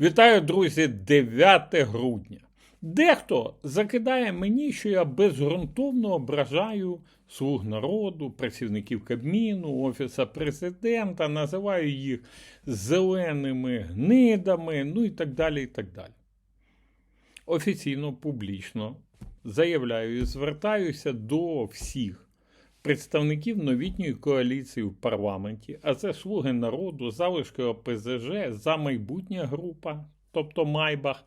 Вітаю, друзі, 9 грудня. Дехто закидає мені, що я безґрунтовно ображаю слуг народу, працівників Кабміну, Офіса президента, називаю їх зеленими гнидами, ну і так далі. і так далі. Офіційно, публічно заявляю і звертаюся до всіх представників новітньої коаліції в парламенті, а це слуги народу, залишки ОПЗЖ, за майбутня група, тобто Майбах,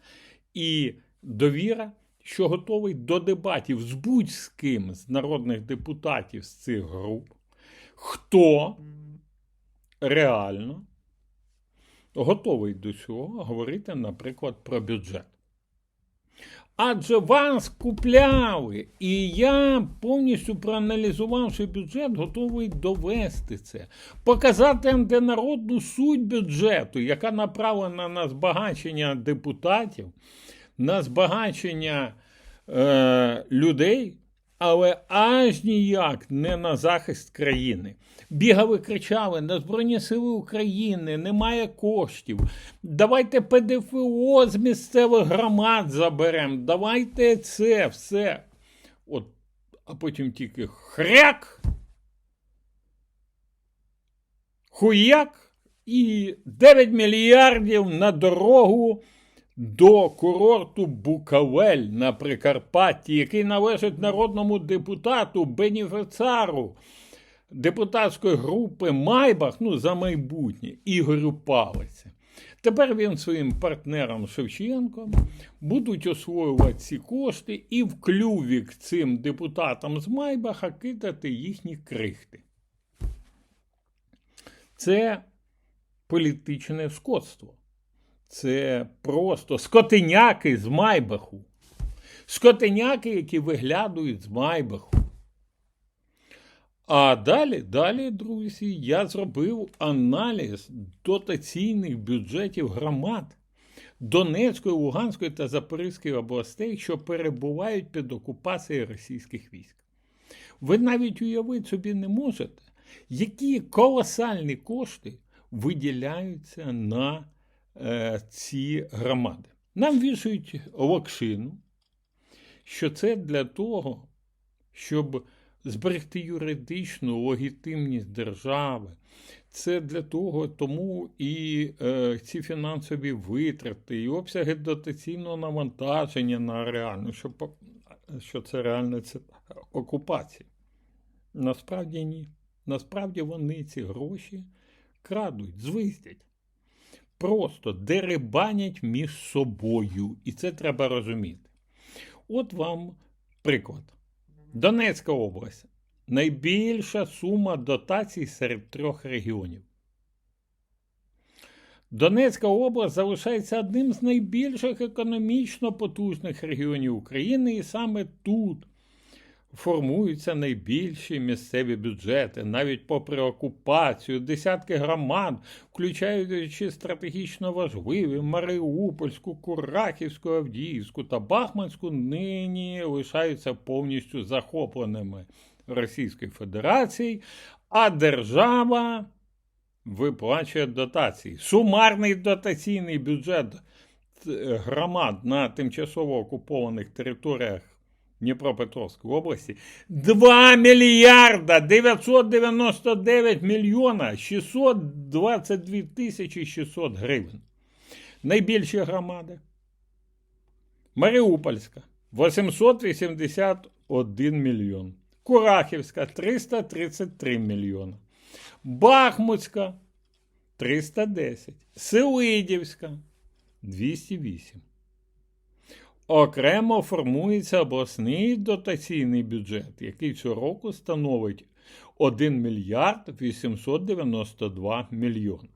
і довіра, що готовий до дебатів з будь-з ким з народних депутатів з цих груп, хто реально готовий до цього говорити, наприклад, про бюджет. Адже вас купляли, і я повністю проаналізувавши бюджет, готовий довести це, показати антинародну суть бюджету, яка направлена на збагачення депутатів, на збагачення е, людей, але аж ніяк не на захист країни. Бігали, кричали на Збройні Сили України, немає коштів. Давайте ПДФО з місцевих громад заберемо. Давайте це все. От, а потім тільки хряк. Хуяк і 9 мільярдів на дорогу до курорту Букавель на Прикарпатті, який належить народному депутату бенефіцару депутатської групи Майбах, ну за майбутнє, Ігорю Палиці. Тепер він своїм партнером Шевченком будуть освоювати ці кошти і в клювік цим депутатам з Майбаха кидати їхні крихти. Це політичне скотство. Це просто скотиняки з Майбаху. Скотиняки, які виглядують з Майбаху. А далі, далі, друзі, я зробив аналіз дотаційних бюджетів громад Донецької, Луганської та Запорізької областей, що перебувають під окупацією російських військ. Ви навіть уявити собі не можете, які колосальні кошти виділяються на ці громади. Нам вішають локшину, що це для того, щоб зберегти юридичну легітимність держави. Це для того, тому і е, ці фінансові витрати, і обсяги дотаційного навантаження на реальну, що, що це реальна це окупація. Насправді ні. Насправді вони ці гроші крадуть, звиздять. Просто дерибанять між собою. І це треба розуміти. От вам приклад. Донецька область найбільша сума дотацій серед трьох регіонів. Донецька область залишається одним з найбільших економічно потужних регіонів України, і саме тут формуються найбільші місцеві бюджети, навіть попри окупацію, десятки громад, включаючи стратегічно важливі Маріупольську, Курахівську, Авдіївську та Бахманську, нині лишаються повністю захопленими Російською Федерацією, а держава виплачує дотації. Сумарний дотаційний бюджет громад на тимчасово окупованих територіях Дніпропетровської області 2 мільярда 999 мільйона 622 тисячі 600 гривень. Найбільші громади. Маріупольська 881 мільйон. Курахівська 333 мільйона. Бахмутська 310. Селидівська 208. Окремо формується обласний дотаційний бюджет, який цього року становить 1 мільярд 892 мільйони.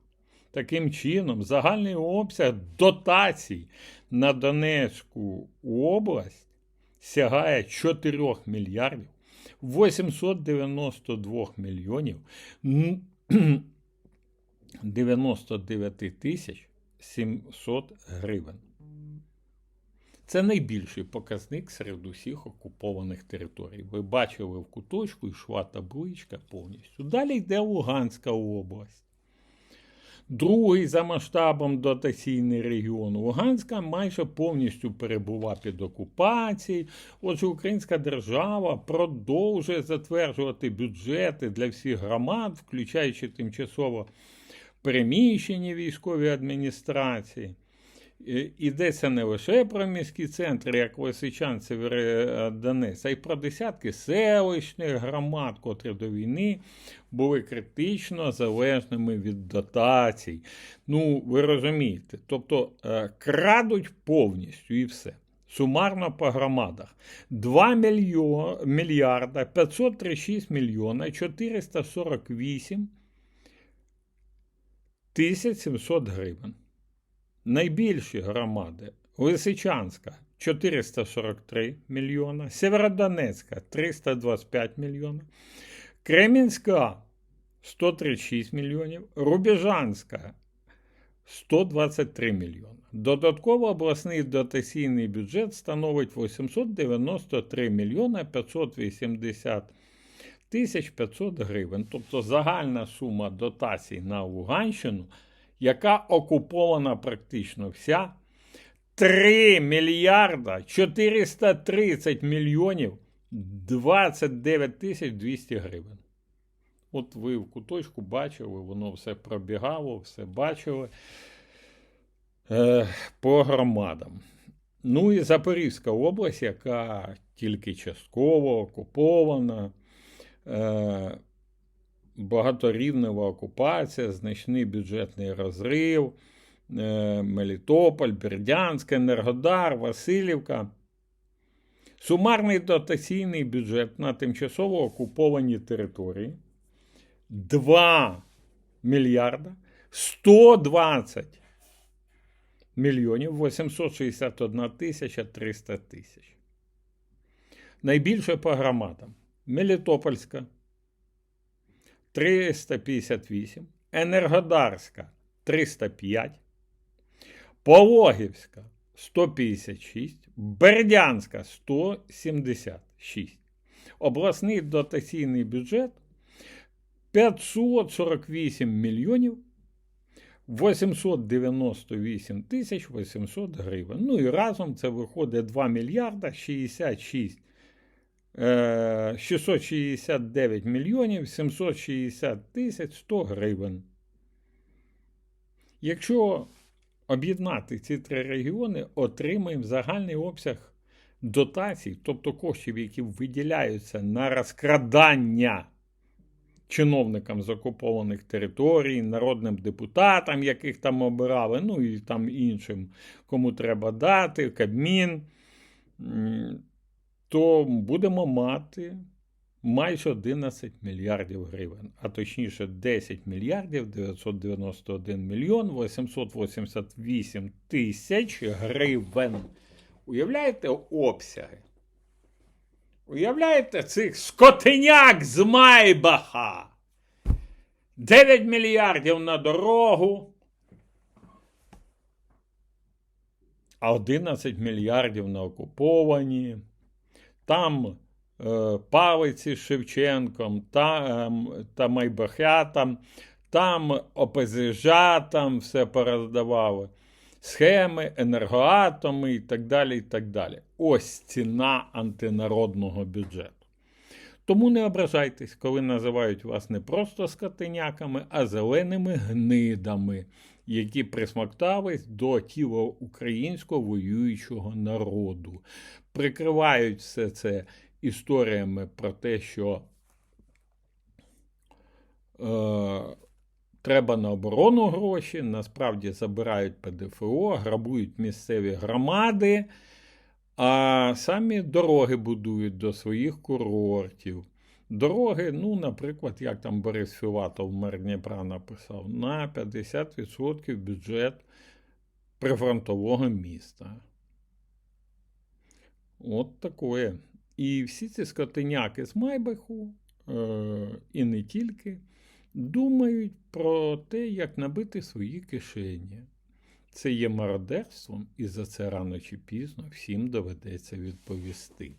Таким чином, загальний обсяг дотацій на Донецьку область сягає 4 мільярдів 892 мільйонів 99 тисяч 700 гривень. Це найбільший показник серед усіх окупованих територій. Ви бачили в куточку йшла табличка повністю. Далі йде Луганська область. другий за масштабом дотаційний регіон. Луганська майже повністю перебула під окупацією. Отже, українська держава продовжує затверджувати бюджети для всіх громад, включаючи тимчасово переміщені військові адміністрації. Йдеться не лише про міські центри, як Лисичан, Северодонець, а й про десятки селищних громад, котрі до війни були критично залежними від дотацій. Ну, ви розумієте, тобто е, крадуть повністю і все. Сумарно по громадах 2 мільярда 536 мільйона 448 тисяч 700 гривень. Найбільші громади Лисичанська 443 мільйона, Северодонецька 325 мільйона, Кремінська 136 мільйонів, Рубіжанська 123 мільйони. Додатково обласний дотаційний бюджет становить 893 мільйона 580 тисяч 500 гривень. Тобто загальна сума дотацій на Луганщину, яка окупована практично вся, 3 мільярда 430 мільйонів 29 тисяч 200 гривень. От ви в куточку бачили, воно все пробігало, все бачили е, по громадам. Ну і Запорізька область, яка тільки частково окупована, е, багаторівнева окупація, значний бюджетний розрив, е, Мелітополь, Бердянськ, Енергодар, Васильівка. Сумарний дотаційний бюджет на тимчасово окуповані території 2 мільярда 120 мільйонів 861 тисяча 300 тисяч. Найбільше по громадам. Мелітопольська 358, Енергодарська 305, Пологівська 156, Бердянська 176. Обласний дотаційний бюджет 548 мільйонів 898 тисяч 800 гривень. Ну і разом це виходить 2 мільярда 66 е, 669 мільйонів 760 тисяч 100 гривень. Якщо об'єднати ці три регіони, отримаємо загальний обсяг дотацій, тобто коштів, які виділяються на розкрадання чиновникам з окупованих територій, народним депутатам, яких там обирали, ну і там іншим, кому треба дати, Кабмін, то будемо мати майже 11 мільярдів гривень, а точніше 10 мільярдів 991 мільйон 888 тисяч гривень. Уявляєте обсяги? Уявляєте цих скотиняк з Майбаха? 9 мільярдів на дорогу, а 11 мільярдів на окуповані. Там е, палиці з Шевченком, там, та Майбахятам, там ОПЗЖ там все пороздавали. Схеми, енергоатоми і так далі. і так далі. Ось ціна антинародного бюджету. Тому не ображайтесь, коли називають вас не просто скотиняками, а зеленими гнидами, які присмоктались до тіла українського воюючого народу. Прикривають все це історіями про те, що е, треба на оборону гроші, насправді забирають ПДФО, грабують місцеві громади, а самі дороги будують до своїх курортів. Дороги, ну, наприклад, як там Борис Філатов, мер Дніпра, написав, на 50% бюджет прифронтового міста. От таке. І всі ці скотиняки з Майбаху, е, і не тільки, думають про те, як набити свої кишені. Це є мародерством, і за це рано чи пізно всім доведеться відповісти.